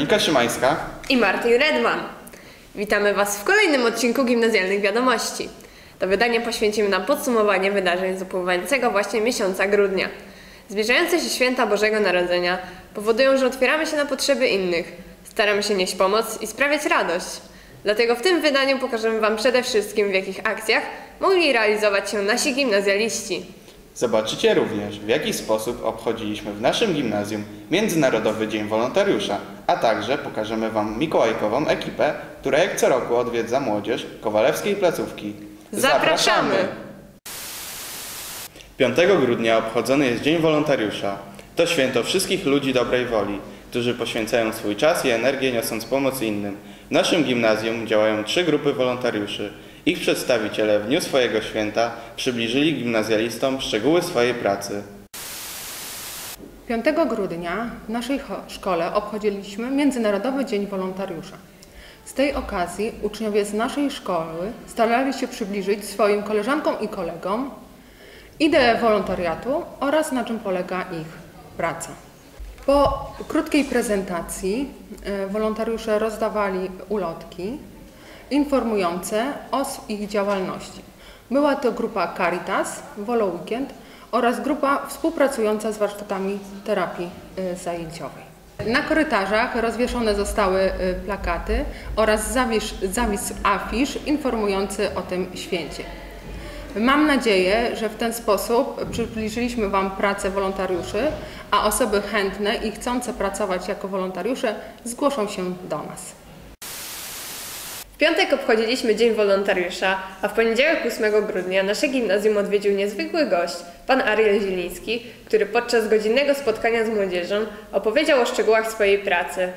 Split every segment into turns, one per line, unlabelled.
Weronika Szymańska.
i Martin Redman. Witamy Was w kolejnym odcinku Gimnazjalnych Wiadomości. To wydanie poświęcimy na podsumowanie wydarzeń z upływającego właśnie miesiąca grudnia. Zbliżające się święta Bożego Narodzenia powodują, że otwieramy się na potrzeby innych, staramy się nieść pomoc i sprawiać radość. Dlatego w tym wydaniu pokażemy Wam przede wszystkim, w jakich akcjach mogli realizować się nasi gimnazjaliści.
Zobaczycie również, w jaki sposób obchodziliśmy w naszym gimnazjum Międzynarodowy Dzień Wolontariusza, a także pokażemy Wam mikołajkową ekipę, która jak co roku odwiedza młodzież Kowalewskiej Placówki.
Zapraszamy!
5 grudnia obchodzony jest Dzień Wolontariusza. To święto wszystkich ludzi dobrej woli, którzy poświęcają swój czas i energię niosąc pomoc innym. W naszym gimnazjum działają trzy grupy wolontariuszy. Ich przedstawiciele w dniu swojego święta przybliżyli gimnazjalistom szczegóły swojej pracy.
5 grudnia w naszej szkole obchodziliśmy Międzynarodowy Dzień Wolontariusza. Z tej okazji uczniowie z naszej szkoły starali się przybliżyć swoim koleżankom i kolegom ideę wolontariatu oraz na czym polega ich praca. Po krótkiej prezentacji e, wolontariusze rozdawali ulotki informujące o ich działalności. Była to grupa Caritas, Volo Weekend oraz grupa współpracująca z warsztatami terapii y, zajęciowej. Na korytarzach rozwieszone zostały y, plakaty oraz zawisz, afisz informujący o tym święcie. Mam nadzieję, że w ten sposób przybliżyliśmy Wam pracę wolontariuszy, a osoby chętne i chcące pracować jako wolontariusze zgłoszą się do nas.
Piątek obchodziliśmy Dzień Wolontariusza, a w poniedziałek 8 grudnia nasze gimnazjum odwiedził niezwykły gość, pan Ariel Zieliński, który podczas godzinnego spotkania z młodzieżą opowiedział o szczegółach swojej pracy.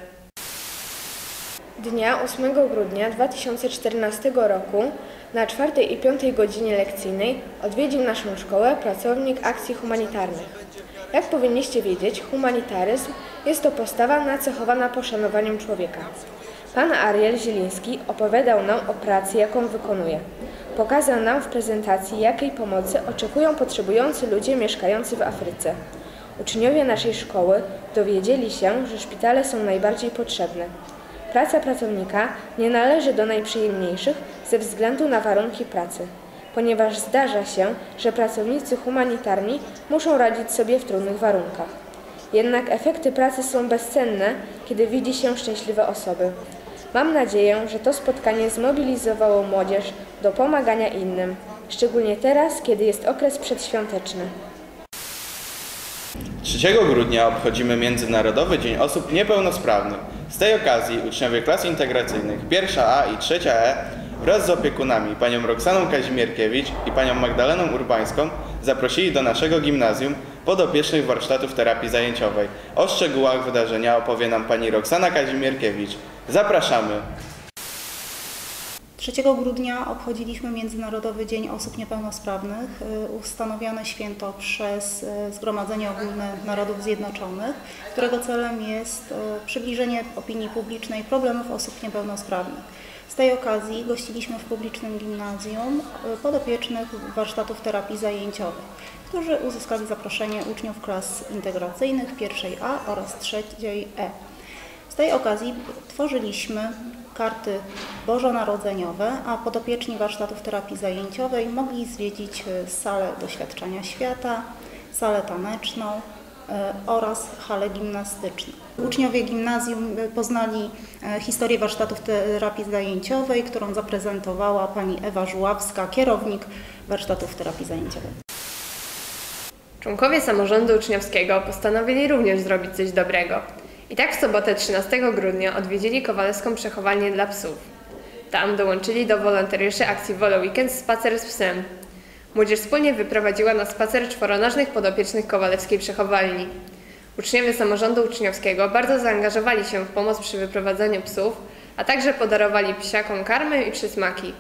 Dnia 8 grudnia 2014 roku na 4 i 5 godzinie lekcyjnej odwiedził naszą szkołę pracownik akcji humanitarnych. Jak powinniście wiedzieć, humanitaryzm jest to postawa nacechowana poszanowaniem człowieka. Pan Ariel Zieliński opowiadał nam o pracy, jaką wykonuje. Pokazał nam w prezentacji, jakiej pomocy oczekują potrzebujący ludzie mieszkający w Afryce. Uczniowie naszej szkoły dowiedzieli się, że szpitale są najbardziej potrzebne. Praca pracownika nie należy do najprzyjemniejszych ze względu na warunki pracy, ponieważ zdarza się, że pracownicy humanitarni muszą radzić sobie w trudnych warunkach. Jednak efekty pracy są bezcenne, kiedy widzi się szczęśliwe osoby. Mam nadzieję, że to spotkanie zmobilizowało młodzież do pomagania innym, szczególnie teraz, kiedy jest okres przedświąteczny.
3 grudnia obchodzimy Międzynarodowy Dzień Osób Niepełnosprawnych. Z tej okazji uczniowie klas integracyjnych pierwsza A i trzecia E wraz z opiekunami panią Roxaną Kazimierkiewicz i panią Magdaleną Urbańską zaprosili do naszego gimnazjum podopiecznych warsztatów terapii zajęciowej. O szczegółach wydarzenia opowie nam pani Roxana Kazimierkiewicz. Zapraszamy!
3 grudnia obchodziliśmy Międzynarodowy Dzień Osób Niepełnosprawnych, y, ustanowione święto przez y, Zgromadzenie Ogólne Narodów Zjednoczonych, którego celem jest y, przybliżenie opinii publicznej problemów osób niepełnosprawnych. Z tej okazji gościliśmy w publicznym gimnazjum podopiecznych warsztatów terapii zajęciowej, którzy uzyskali zaproszenie uczniów klas integracyjnych pierwszej A oraz trzeciej E. Z tej okazji tworzyliśmy karty bożonarodzeniowe, a podopieczni warsztatów terapii zajęciowej mogli zwiedzić e, salę doświadczenia świata, salę taneczną e, oraz halę gimnastyczną. Uczniowie gimnazjum e, poznali historię warsztatów terapii zajęciowej, którą zaprezentowała pani Ewa Żuławska, kierownik warsztatów terapii zajęciowej.
Członkowie samorządu uczniowskiego postanowili również zrobić coś dobrego. I tak w sobotę 13 grudnia odwiedzili Kowalewską Przechowalnię dla Psów. Tam dołączyli do wolontariuszy akcji Volo Weekend Spacer z psem. Młodzież wspólnie wyprowadziła na spacer czworonożnych podopiecznych Kowalewskiej Przechowalni. Uczniowie samorządu uczniowskiego bardzo zaangażowali się w pomoc przy wyprowadzaniu psów, a także podarowali psiakom karmy i przysmaki.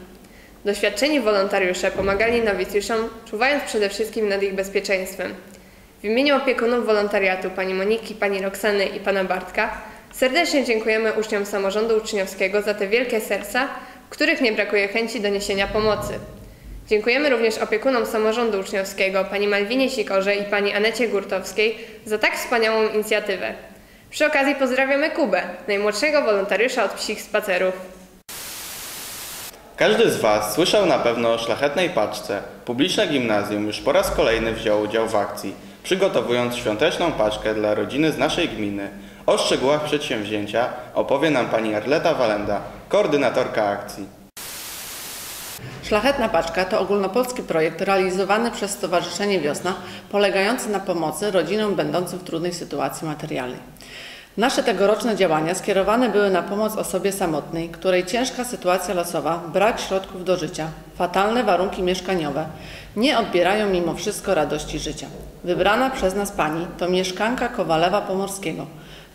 Doświadczeni wolontariusze pomagali nowicjuszom, czuwając przede wszystkim nad ich bezpieczeństwem. W imieniu opiekunów wolontariatu pani Moniki, pani Roxany i pana Bartka serdecznie dziękujemy uczniom samorządu uczniowskiego za te wielkie serca, w których nie brakuje chęci do niesienia pomocy. Dziękujemy również opiekunom samorządu uczniowskiego, pani Malwinie Sikorze i pani Anecie Gurtowskiej za tak wspaniałą inicjatywę. Przy okazji pozdrawiamy Kubę, najmłodszego wolontariusza od psich spacerów.
Każdy z Was słyszał na pewno o szlachetnej paczce. Publiczne gimnazjum już po raz kolejny wzięło udział w akcji, przygotowując świąteczną paczkę dla rodziny z naszej gminy. O szczegółach przedsięwzięcia opowie nam pani Arleta Walenda, koordynatorka akcji.
Szlachetna Paczka to ogólnopolski projekt realizowany przez Stowarzyszenie Wiosna, polegający na pomocy rodzinom będącym w trudnej sytuacji materialnej. Nasze tegoroczne działania skierowane były na pomoc osobie samotnej, której ciężka sytuacja losowa, brak środków do życia, fatalne warunki mieszkaniowe nie odbierają mimo wszystko radości życia. Wybrana przez nas pani to mieszkanka Kowalewa Pomorskiego.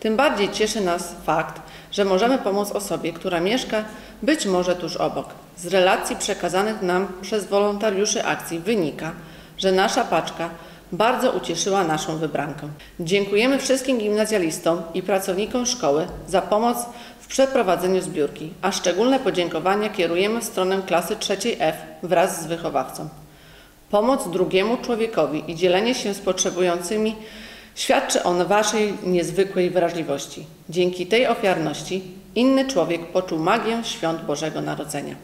Tym bardziej cieszy nas fakt, że możemy pomóc osobie, która mieszka być może tuż obok. Z relacji przekazanych nam przez wolontariuszy akcji wynika, że nasza paczka bardzo ucieszyła naszą wybrankę. Dziękujemy wszystkim gimnazjalistom i pracownikom szkoły za pomoc w przeprowadzeniu zbiórki, a szczególne podziękowania kierujemy w stronę klasy trzeciej F wraz z wychowawcą. Pomoc drugiemu człowiekowi i dzielenie się z potrzebującymi świadczy o Waszej niezwykłej wrażliwości. Dzięki tej ofiarności inny człowiek poczuł magię świąt Bożego Narodzenia.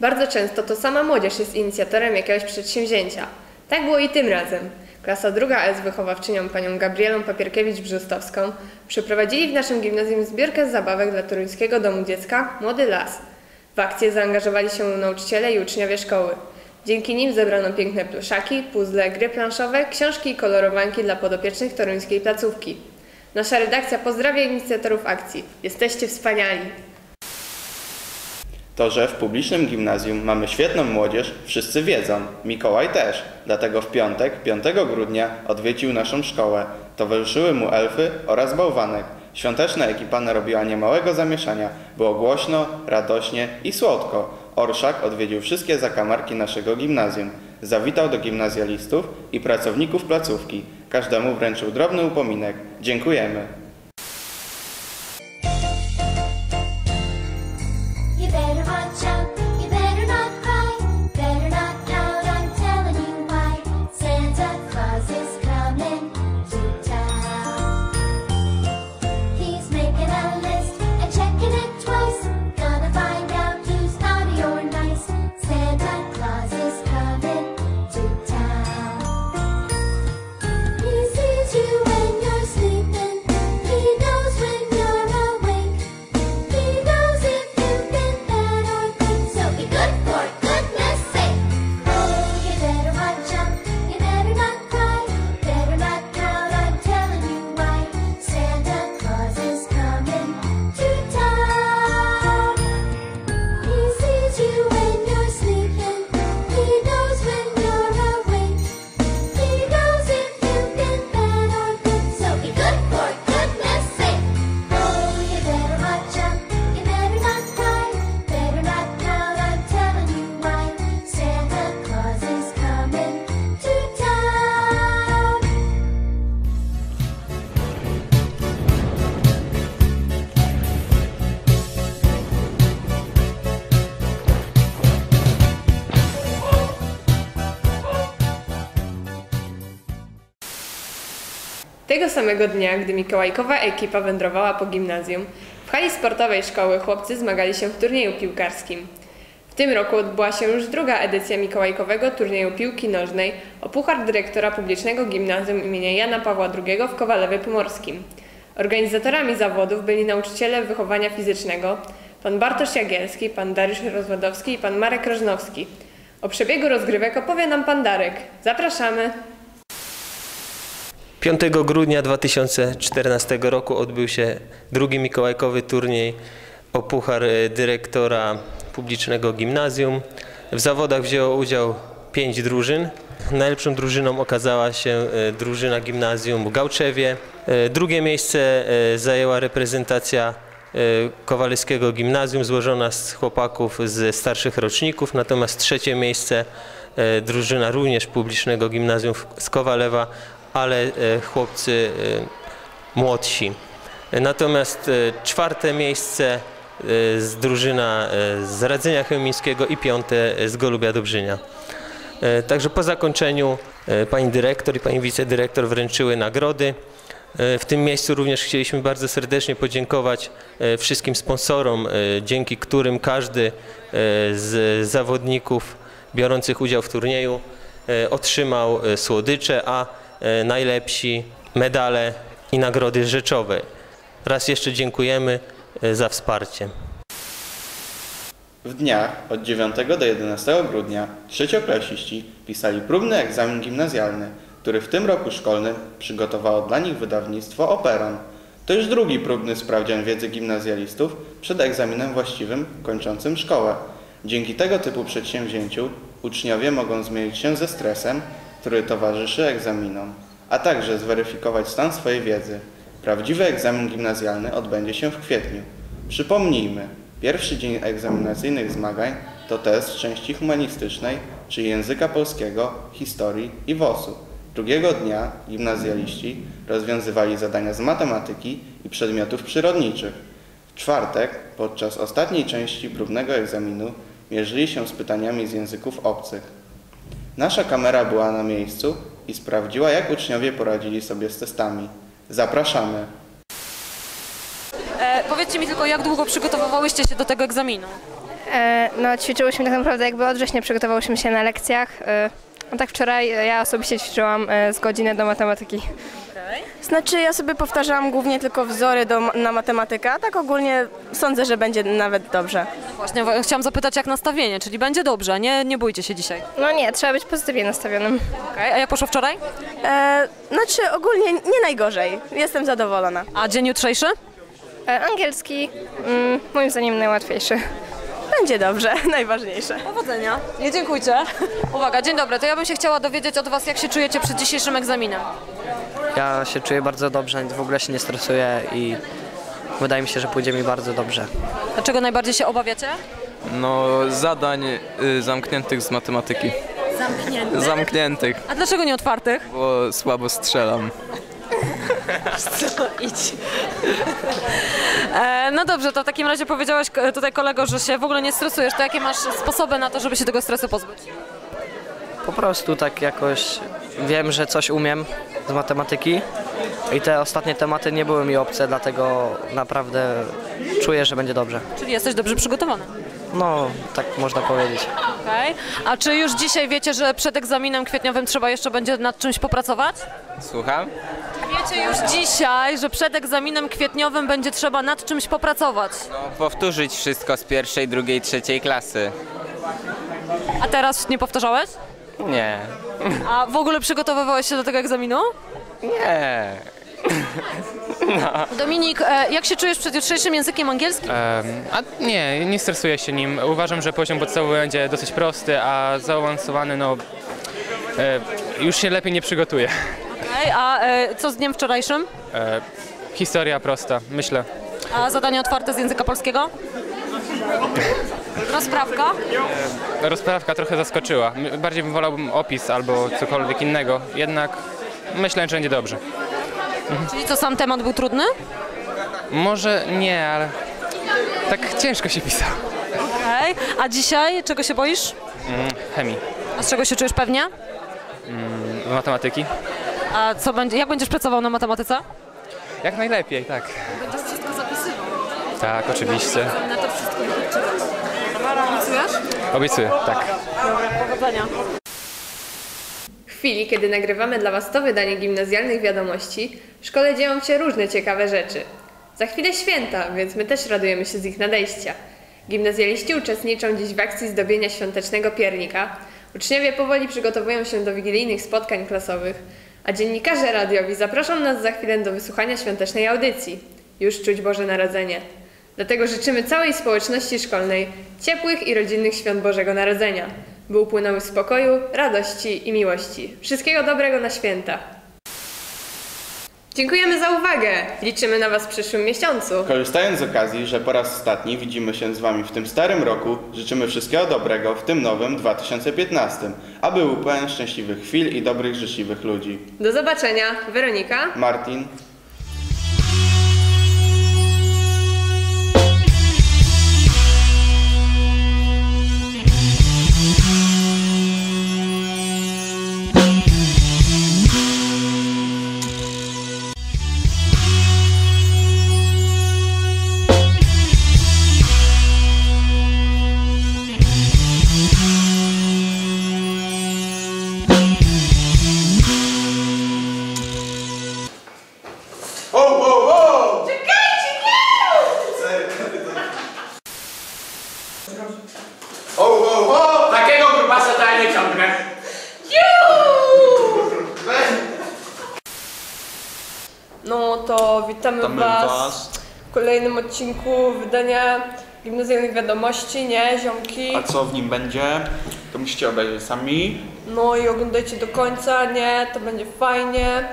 Bardzo często to sama młodzież jest inicjatorem jakiegoś przedsięwzięcia. Tak było i tym razem. Klasa druga S wychowawczynią panią Gabrielą Papierkiewicz-Brzustowską przeprowadzili w naszym gimnazjum zbiórkę zabawek dla Toruńskiego Domu Dziecka Młody Las. W akcję zaangażowali się nauczyciele i uczniowie szkoły. Dzięki nim zebrano piękne pluszaki, puzzle, gry planszowe, książki i kolorowanki dla podopiecznych toruńskiej placówki. Nasza redakcja pozdrawia inicjatorów akcji. Jesteście wspaniali!
To, że w publicznym gimnazjum mamy świetną młodzież, wszyscy wiedzą. Mikołaj też. Dlatego w piątek, 5 grudnia, odwiedził naszą szkołę. Towarzyszyły mu elfy oraz bałwanek. Świąteczna ekipa narobiła niemałego zamieszania. Było głośno, radośnie i słodko. Orszak odwiedził wszystkie zakamarki naszego gimnazjum. Zawitał do gimnazjalistów i pracowników placówki. Każdemu wręczył drobny upominek. Dziękujemy.
Tego samego dnia, gdy mikołajkowa ekipa wędrowała po gimnazjum, w hali sportowej szkoły chłopcy zmagali się w turnieju piłkarskim. W tym roku odbyła się już druga edycja mikołajkowego turnieju piłki nożnej o puchar dyrektora publicznego gimnazjum imienia Jana Pawła II w Kowalewie Pomorskim. Organizatorami zawodów byli nauczyciele wychowania fizycznego, pan Bartosz Jagielski, pan Dariusz Rozwadowski i pan Marek Rożnowski. O przebiegu rozgrywek opowie nam pan Darek. Zapraszamy!
5 grudnia 2014 roku odbył się drugi mikołajkowy turniej o puchar e, dyrektora publicznego gimnazjum. W zawodach wzięło udział pięć drużyn. Najlepszą drużyną okazała się e, drużyna gimnazjum w Gałczewie. E, Drugie miejsce zajęła reprezentacja Kowalskiego Gimnazjum złożona z chłopaków ze starszych roczników, natomiast trzecie miejsce drużyna również publicznego gimnazjum z Kowalewa, ale e, chłopcy e, młodsi. Natomiast e, czwarte miejsce z drużyna z Radzenia Chełmińskiego i piąte z Golubia Dobrzynia. Także po zakończeniu pani dyrektor i pani wicedyrektor wręczyły nagrody. W tym miejscu również chcieliśmy bardzo serdecznie podziękować wszystkim sponsorom, dzięki którym każdy z zawodników biorących udział w turnieju otrzymał słodycze, a najlepsi medale i nagrody rzeczowe. Raz jeszcze dziękujemy e, za wsparcie.
W dniach od 9 do 11 grudnia trzecioklasiści pisali próbny egzamin gimnazjalny, który w tym roku szkolnym przygotowało dla nich wydawnictwo Operon. To już drugi próbny sprawdzian wiedzy gimnazjalistów przed egzaminem właściwym kończącym szkołę. Dzięki tego typu przedsięwzięciu uczniowie mogą zmierzyć się ze stresem, który towarzyszy egzaminom, a także zweryfikować stan swojej wiedzy. Prawdziwy egzamin gimnazjalny odbędzie się w kwietniu. Przypomnijmy, pierwszy dzień egzaminacyjnych zmagań to test części humanistycznej, czyli języka polskiego, historii i WOS-u. Drugiego dnia gimnazjaliści rozwiązywali zadania z matematyki i przedmiotów przyrodniczych. W czwartek, podczas ostatniej części próbnego egzaminu, mierzyli się z pytaniami z języków obcych. Nasza kamera była na miejscu i sprawdziła, jak uczniowie poradzili sobie z testami. Zapraszamy!
E, powiedzcie mi tylko, jak długo przygotowywałyście się do tego egzaminu?
E, no, ćwiczyłyśmy tak naprawdę jakby od września przygotowałyśmy się na lekcjach. E, no tak wczoraj e, ja osobiście ćwiczyłam e, z godziny do matematyki.
Znaczy ja sobie powtarzałam głównie tylko wzory do, na matematykę, a tak ogólnie sądzę, że będzie nawet dobrze.
Właśnie chciałam zapytać, jak nastawienie, czyli będzie dobrze, nie, nie bójcie się dzisiaj.
No nie, trzeba być pozytywnie nastawionym.
Okay. A jak poszło wczoraj?
E, znaczy ogólnie nie najgorzej, jestem zadowolona.
A dzień jutrzejszy?
E, angielski mm, moim zdaniem najłatwiejszy.
Będzie dobrze, najważniejsze.
Powodzenia. Nie dziękujcie. Uwaga, dzień dobry. To ja bym się chciała dowiedzieć od Was, jak się czujecie przed dzisiejszym egzaminem.
Ja się czuję bardzo dobrze, w ogóle się nie stresuję i wydaje mi się, że pójdzie mi bardzo dobrze.
Dlaczego najbardziej się obawiacie?
No, zadań y, zamkniętych z matematyki.
Zamknięty.
Zamkniętych,
A dlaczego nie otwartych?
bo słabo strzelam.
Co? Idź. E, no dobrze, to w takim razie powiedziałeś k- tutaj kolego, że się w ogóle nie stresujesz. To jakie masz sposoby na to, żeby się tego stresu pozbyć?
Po prostu tak jakoś wiem, że coś umiem z matematyki i te ostatnie tematy nie były mi obce, dlatego naprawdę czuję, że będzie dobrze.
Czyli jesteś dobrze przygotowany.
No, tak można powiedzieć.
Okej. A czy już dzisiaj wiecie, że przed egzaminem kwietniowym trzeba jeszcze będzie nad czymś popracować?
Słucham?
Wiecie już dzisiaj, że przed egzaminem kwietniowym będzie trzeba nad czymś popracować.
No, powtórzyć wszystko z pierwszej, drugiej, trzeciej klasy.
A teraz nie powtarzałeś?
Nie.
A w ogóle przygotowywałeś się do tego egzaminu?
Nie.
Dominik, e, jak się czujesz przed jutrzejszym językiem angielskim?
Em, a nie, nie stresuję się nim. Uważam, że poziom podstawowy będzie dosyć prosty, a zaawansowany, no, e, już się lepiej nie przygotuję.
Okej, a e, co z dniem wczorajszym?
E, historia prosta, myślę.
A zadanie otwarte z języka polskiego? Rozprawka?
E, rozprawka trochę zaskoczyła. Bardziej bym wolałbym opis albo cokolwiek innego, jednak myślę, że będzie dobrze.
Czyli co, sam temat był trudny?
Może nie, ale tak ciężko się pisało.
Okej, a dzisiaj czego się boisz?
Mm, chemii,
A z czego się czujesz pewnie?
mm, matematyki.
A co będzie, jak będziesz pracował na matematyce?
Jak najlepiej, tak.
Będziesz wszystko zapisywał.
Tak, oczywiście.
Na to wszystko wyliczyłeś. Obiecujesz?
Obiecuję, tak.
Dobra, powodzenia.
W chwili, kiedy nagrywamy dla Was to wydanie gimnazjalnych wiadomości, w szkole dzieją się różne ciekawe rzeczy. Za chwilę święta, więc my też radujemy się z ich nadejścia. Gimnazjaliści uczestniczą dziś w akcji zdobienia świątecznego piernika, uczniowie powoli przygotowują się do wigilijnych spotkań klasowych, a dziennikarze radiowi zaproszą nas za chwilę do wysłuchania świątecznej audycji. Już czuć Boże Narodzenie. Dlatego życzymy całej społeczności szkolnej ciepłych i rodzinnych świąt Bożego Narodzenia, by upłynęły w spokoju, radości i miłości. Wszystkiego dobrego na święta. Dziękujemy za uwagę. Liczymy na Was w przyszłym miesiącu.
Korzystając z okazji, że po raz ostatni widzimy się z Wami w tym starym roku, życzymy wszystkiego dobrego w tym nowym 2015, aby był pełen szczęśliwych chwil i dobrych, życzliwych ludzi.
Do zobaczenia. Weronika.
Martin.
Kolejnym odcinku wydania Gimnazjalnych Wiadomości, nie, ziomki?
A co w nim będzie? To musicie obejrzeć sami.
No i oglądajcie do końca, nie, to będzie fajnie.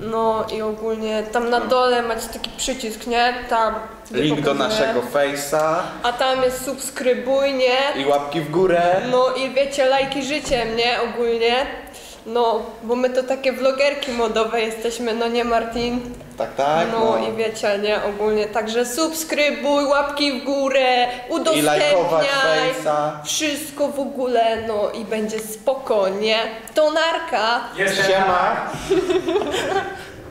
No i ogólnie tam na dole macie taki przycisk, nie, tam. gdzie
Link do
pokazuje.
naszego face'a
A tam jest subskrybuj, nie?
i łapki w górę.
No i wiecie, lajki życiem, nie? Ogólnie. No, bo my to takie vlogerki modowe jesteśmy, no nie Martin?
Tak, tak.
No i wiecie, nie? Ogólnie, także subskrybuj, łapki w górę, udostępniaj.
lajkować face'a.
Wszystko w ogóle, no i będzie spokojnie. To narka.
Siema.